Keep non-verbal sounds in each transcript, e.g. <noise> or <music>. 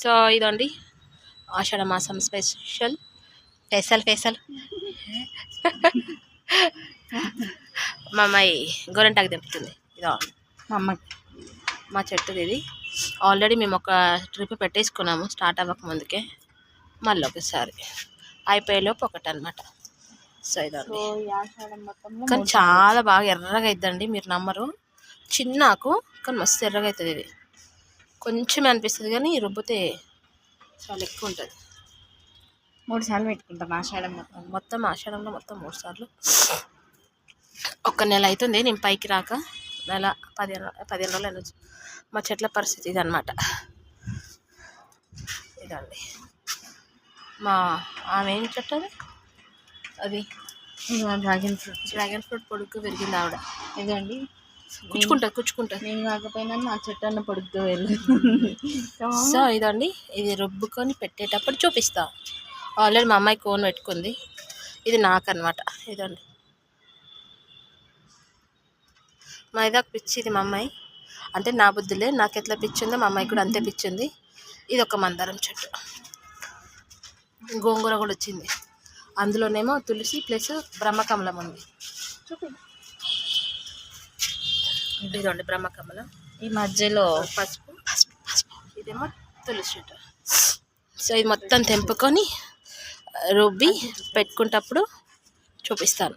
So ఇదండి ఆషాఢ మాసం special. ఫేసల్ ఫేసల్ మా అమ్మాయి గోరంటాకు తెంపుతుంది. ఇదో మా అమ్మకి మా చెట్టుది ఇది. ఆల్రెడీ మేము ఒక ట్రిప్ పెట్టేసుకున్నాము స్టార్ట్ అవ్వక ముందుకే. మళ్ళీ ఒకసారి అయిపోయేలోపు ఒకటి అనమాట సో ఇదండి. కానీ చాలా బాగా ఎర్రగా అవుతుందండి మీరు నమ్మరు. చిన్న ఆకు కానీ మస్తు ఎర్రగా అవుతుంది ఇది. కొంచెమే అనిపిస్తుంది కానీ రుబ్బితే చాలా ఎక్కువ ఉంటుంది మూడు సార్లు పెట్టుకుంటాం ఆషాఢం మొత్తం. మొత్తం ఆషాఢంలో మొత్తం మూడు సార్లు. ఒక్క నెల అవుతుంది నేను పైకి రాక. నెల పదిహేను పదిహేను రోజులు వెళ్ళొచ్చు మా చెట్ల పరిస్థితి ఇది అనమాట ఇదండి. మా ఆమె ఏం చెట్టు అది అది డ్రాగన్ ఫ్రూట్. డ్రాగన్ ఫ్రూట్ పొడుగు పెరిగింది ఆవిడ. ఇదండి. కుచ్చుకుంటుంది కుచ్చుకుంటుంది నేను కాకపోయినా నా చెట్టు అన్న పొడుగుతూ వెళ్ళి. సో ఇదండి ఇది రుబ్బుకొని పెట్టేటప్పుడు చూపిస్తా. ఆల్రెడీ మా అమ్మాయి కోన్ పెట్టుకుంది. ఇది నాకు అనమాట ఇదండి. మా ఇదాక పిచ్చి ఇది మా అమ్మాయి. అంటే నా బుద్ధులే నాకు ఎట్లా పిచ్చి ఉందో మా అమ్మాయి కూడా అంతే పిచ్చి ఉంది. ఇది ఒక మందారం చెట్టు. గోంగూర కూడా వచ్చింది. అందులోనేమో తులసి ప్లస్ బ్రహ్మకమలం ఉంది. చూపి. ఇదండి బ్రహ్మకమలం? ఈ మధ్యలో పసుపు. పసుపు పసుపు. ఇదేమో తులసి సో ఇది మొత్తం తెంపుకొని రుబ్బి పెట్టుకుంటప్పుడు చూపిస్తాను.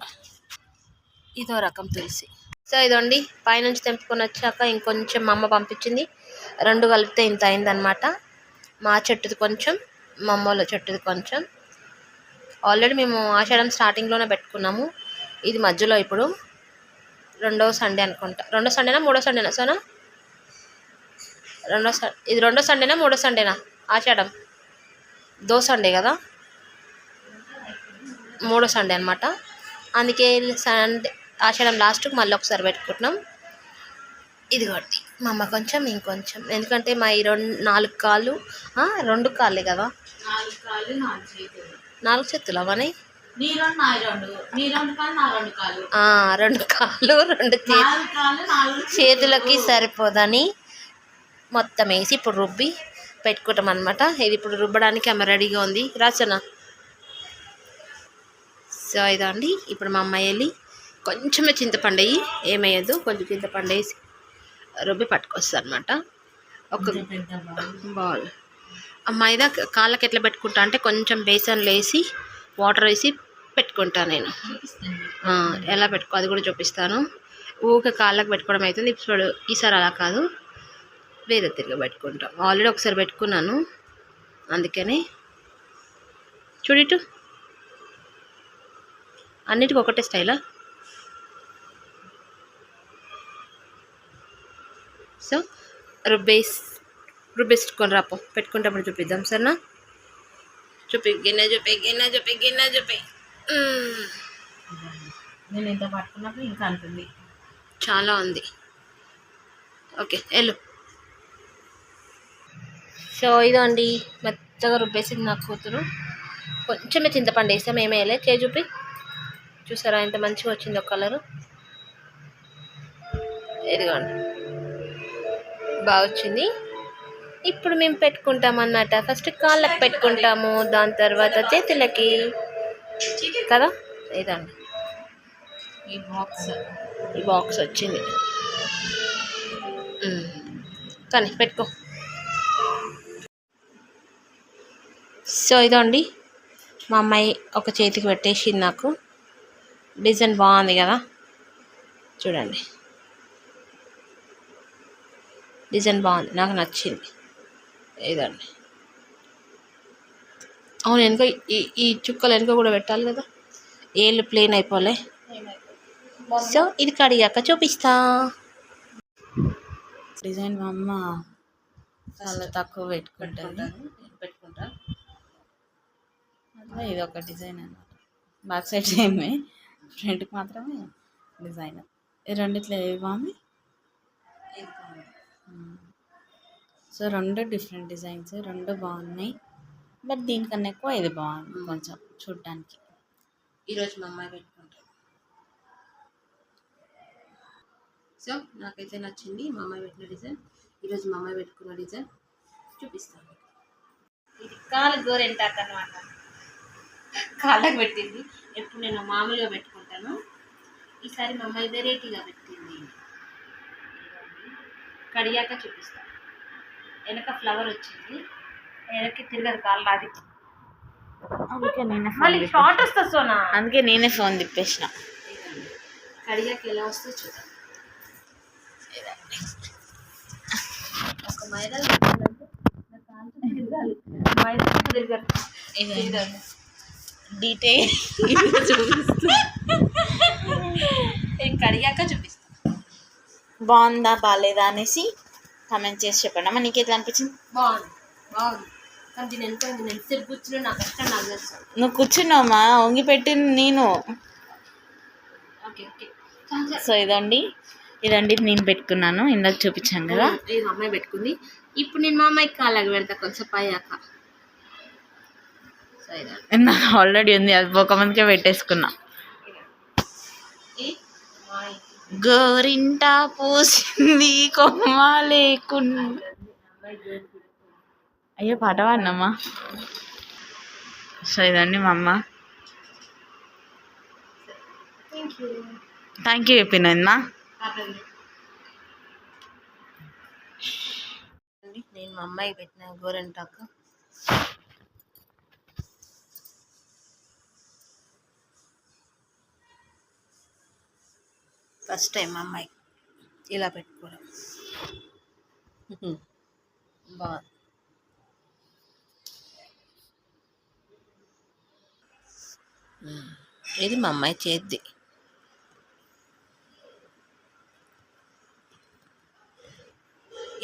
ఇదో రకం తులసి. సో ఇదండి పైనుంచి తెంపుకొని వచ్చాక ఇంకొంచెం మా అమ్మ పంపించింది. రెండు కలిపితే ఇంత అయిందనమాట మా చెట్టుది కొంచెం మా అమ్మోళ్ళ చెట్టుది కొంచెం. ఆల్రెడీ మేము ఆషాఢం స్టార్టింగ్లోనే పెట్టుకున్నాము. ఇది మధ్యలో ఇప్పుడు రెండో సండే అనుకుంటా. రెండో సండేనా మూడో సండేనా? సోనా? రెండో స ఇది రెండో సండేనా మూడో సండేనా? ఆషాఢం. దో సండే కదా? మూడో సండే అనమాట అందుకే సండే ఆషాఢం లాస్ట్కి మళ్ళీ ఒకసారి పెట్టుకుంటున్నాం. ఇదిగోండి మా అమ్మ కొంచెం ఇంకొంచెం. ఎందుకంటే మా ఈ రెండు నాలుగు కాళ్ళు రెండు కాళ్ళే కదా? నాలుగు చేతులు. నాలుగు చేతులు అవని? నీ రెండు కాళ్ళు రెండు చేతులకి సరిపోదని మొత్తం వేసి ఇప్పుడు రుబ్బి పెట్టుకుంటాం అనమాట ఇది ఇప్పుడు రుబ్బడానికి ఆమె రెడీగా ఉంది. రాచన సో ఇదండి ఇప్పుడు మా అమ్మాయి వెళ్ళి కొంచెమే చింతపండు వేయి. ఏమయ్యదు కొంచెం చింతపండు వేసి రుబ్బి పట్టుకొస్తుంది అనమాట ఒక బాల్. మైదా కాళ్ళకి ఎట్లా పెట్టుకుంటా అంటే కొంచెం బేసన్లు వేసి వాటర్ వేసి పెట్టుకుంటాను నేను. ఎలా పెట్టుకో అది కూడా చూపిస్తాను. ఊక కాళ్ళకు పెట్టుకోవడం అవుతుంది. ఇప్పుడు ఈసారి అలా కాదు. వేరే తిరిగి పెట్టుకుంటాం. ఆల్రెడీ ఒకసారి పెట్టుకున్నాను. అందుకని చూడిటు అన్నిటికీ ఒకటే స్టైలా? సో రుబ్బేస్ రుబ్బేసుకొని రాపో. పెట్టుకుంటప్పుడు చూపిద్దాం సరేనా? చూపి గిన్నె చూపి గిన్నె చూపి గిన్నె చూపి. నేను ఇంత పట్టుకున్నప్పుడు ఇంకా అంటుంది. చాలా ఉంది. ఓకే వెళ్ళు. సో ఇదండి మెత్తగా రుబ్బేసింది నా కూతురు. కొంచెమే చింతపండు వేసాం ఏమీ వేయలే. చే చూపి. చూసారా ఎంత మంచిగా వచ్చిందో కలరు. ఇదిగోండి. బాగా వచ్చింది. ఇప్పుడు మేము పెట్టుకుంటాం అన్నమాట. ఫస్ట్ కాళ్ళకి పెట్టుకుంటాము దాని తర్వాత చేతులకి. కదా? ఇదండి ఈ బాక్స్. ఈ బాక్స్ వచ్చింది. కానీ పెట్టుకో. సో ఇదండి. మా అమ్మాయి ఒక చేతికి పెట్టేసింది నాకు. డిజైన్ బాగుంది కదా? చూడండి. డిజైన్ బాగుంది. నాకు నచ్చింది. ఇదండి. అవును వెనుక ఈ ఈ చుక్కలు వెనుక కూడా పెట్టాలి కదా. ఏళ్ళు ప్లేన్ అయిపోలే. సో ఇది కడిగాక చూపిస్తా. డిజైన్ మా అమ్మ చాలా తక్కువ పెట్టుకుంటాను పెట్టుకుంటా. అట్లా ఇది ఒక డిజైన్ అన్నమాట. బ్యాక్ సైడ్ సేమే ఫ్రంట్కి మాత్రమే డిజైన్. ఈ రెండిట్లో ఏవి బాగుంది? సో రెండు డిఫరెంట్ డిజైన్స్ రెండు బాగున్నాయి. బట్ దీనికన్నా ఎక్కువ ఇది బాగుంది కొంచెం చూడటానికి ఈరోజు మా అమ్మాయి పెట్టుకుంటాను సో నాకైతే నచ్చింది మా అమ్మాయి పెట్టిన డిజైన్. ఈరోజు మా అమ్మాయి పెట్టుకున్న డిజైన్ చూపిస్తాను. ఇది కాలు గోరెంటాక్ అనమాట కాళ్ళకు పెట్టింది. ఎప్పుడు నేను మామూలుగా పెట్టుకుంటాను. ఈసారి మా అమ్మాయి వెరైటీగా పెట్టింది. కడియాక చూపిస్తాను. వెనక ఫ్లవర్ వచ్చింది. వెనక్కి తిరగదు కాళ్ళు అది. అందుకే నేనే మళ్ళీ షార్ట్ వస్తుంది సోనా? అందుకే నేనే ఫోన్ తిప్పేసిన. కడిగాక ఎలా వస్తుందో చూద్దాం. ఒక మైదా డీటెయిల్ నేను కడిగాక చూపిస్తాను బాగుందా బాగాలేదా అనేసి కామెంట్ చేసి చెప్పండి. అమ్మ నీకు ఎట్లా అనిపించింది? బాగుంది బాగుంది. నువ్వు కూర్చున్నావమ్మా వంగి పెట్టింది నేను. సో ఇదండి. ఇదండి నేను పెట్టుకున్నాను. ఇందాక చూపించాను కదా. ఇది అమ్మాయి పెట్టుకుంది. ఇప్పుడు నేను మా అమ్మాయికి కాలాగా పెడతా కొంచెం అయ్యాక నాకు ఆల్రెడీ ఉంది అది ఒక మందికే పెట్టేసుకున్నా. గోరింట పూసింది కొమ్మ లేకుండా అయ్యో పాట పాడినమ్మా. సో ఇదండి మా అమ్మ. థ్యాంక్ యూ థ్యాంక్ నేను మా అమ్మాయి పెట్టిన గోరెంటాకు ఫస్ట్ టైం మా అమ్మాయి ఇలా పెట్టుకోవడం. <laughs> బాగుంది. ఇది మా అమ్మాయి చేద్ది.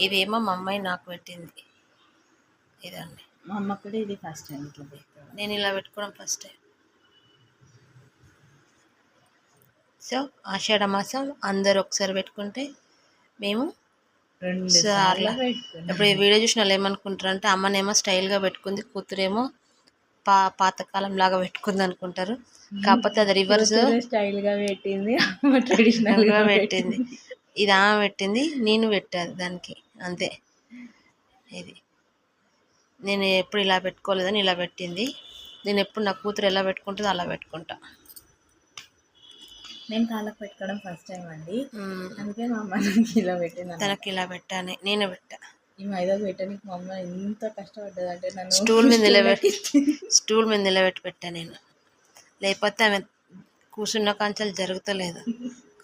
ఇదేమో మా అమ్మాయి నాకు పెట్టింది. ఇదండి. మా అమ్మ కూడా ఇది ఫస్ట్ టైం ఇట్లా నేను ఇలా పెట్టుకోవడం ఫస్ట్ టైం. సో ఆషాఢ మాసం అందరు ఒకసారి పెట్టుకుంటే మేము రెండు సార్లు ఇప్పుడు ఈ వీడియో చూసిన వాళ్ళు ఏమనుకుంటారు అంటే అమ్మనేమో స్టైల్గా పెట్టుకుంది కూతురేమో పా పాతకాలం లాగా పెట్టుకుంది అనుకుంటారు కాకపోతే అది రివర్స్ స్టైల్గా పెట్టింది. ట్రెడిషనల్గా పెట్టింది. ఇది ఆమె పెట్టింది నేను పెట్టాను దానికి అంతే. ఇది. నేను ఎప్పుడు ఇలా పెట్టుకోలేదని ఇలా పెట్టింది. నేను ఎప్పుడు నా కూతురు ఎలా పెట్టుకుంటుందో అలా పెట్టుకుంటా. నేను కాళ్ళకి పెట్టుకోవడం ఫస్ట్ టైం అండి. అందుకే మా అమ్మ ఇలా పెట్టింది తనకి ఇలా పెట్టాను నేనే పెట్టా. ఈ మైదా పెట్టడానికి మా అమ్మ ఎంత కష్టపడ్డది అంటే నన్ను స్టూల్ మీద నిలబెట్టి స్టూల్ మీద నిలబెట్టి పెట్టా నేను. లేకపోతే ఆమె కూర్చున్న కంచాలు జరుగుతలేదు.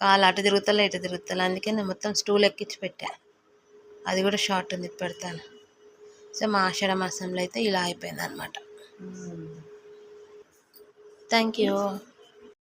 కాలు అటు తిరుగుతలే ఇటు తిరుగుతలే. అందుకే నేను మొత్తం స్టూల్ ఎక్కించి పెట్టా. అది కూడా షార్ట్ ఉంది పెడతాను. సో మా ఆషాఢ మాసంలో అయితే ఇలా అయిపోయింది అనమాట థ్యాంక్ యూ